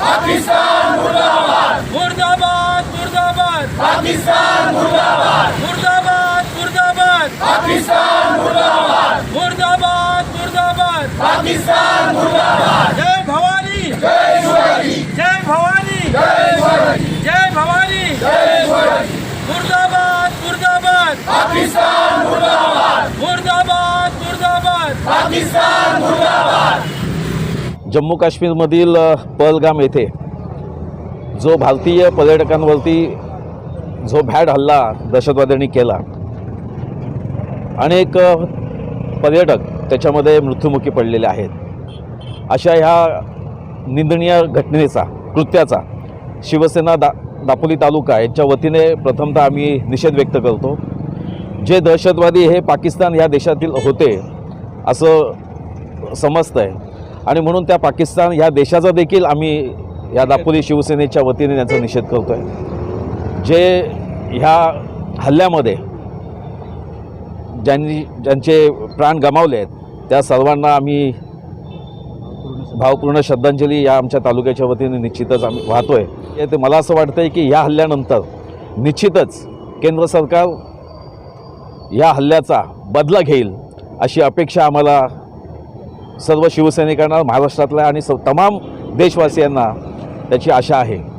पाकिस्तान मुर्दाबाद मुर्दाबाद मुर्दाबाद पाकिस्तान मुर्दाबाद मुर्दाबाद मुर्दाबाद पाकिस्तान मुर्दाबाद मुर्दाबाद मुर्दाबाद पाकिस्तान मुर्दाबाद जय भवानी जय शिवाजी जय भवानी जय शिवाजी जय भवानी जय शिवाजी मुर्दाबाद मुर्दाबाद पाकिस्तान मुर्दाबाद मुर्दाबाद मुर्दाबाद पाकिस्तान मुर्दाबाद जम्मू काश्मीरमधील पहलगाम येथे जो भारतीय पर्यटकांवरती जो भॅड हल्ला दहशतवाद्यांनी केला अनेक पर्यटक त्याच्यामध्ये मृत्युमुखी पडलेले आहेत. अशा ह्या निंदनीय घटनेचा कृत्याचा शिवसेना दा दापोली तालुका यांच्या वतीने प्रथमतः आम्ही निषेध व्यक्त करतो. जे दहशतवादी हे पाकिस्तान ह्या देशातील होते असं समजतं आहे आणि म्हणून त्या पाकिस्तान ह्या देशाचा देखील आम्ही या दापोली शिवसेनेच्या वतीने त्यांचा निषेध करतो आहे जे ह्या हल्ल्यामध्ये ज्यांनी ज्यांचे प्राण गमावले आहेत त्या सर्वांना आम्ही भावपूर्ण श्रद्धांजली या आमच्या तालुक्याच्या वतीने निश्चितच आम्ही वाहतो आहे ते मला असं वाटतं आहे की ह्या हल्ल्यानंतर निश्चितच केंद्र सरकार या हल्ल्याचा बदला घेईल अशी अपेक्षा आम्हाला सर्व शिवसैनिकांना महाराष्ट्रातल्या आणि स तमाम देशवासियांना त्याची आशा आहे.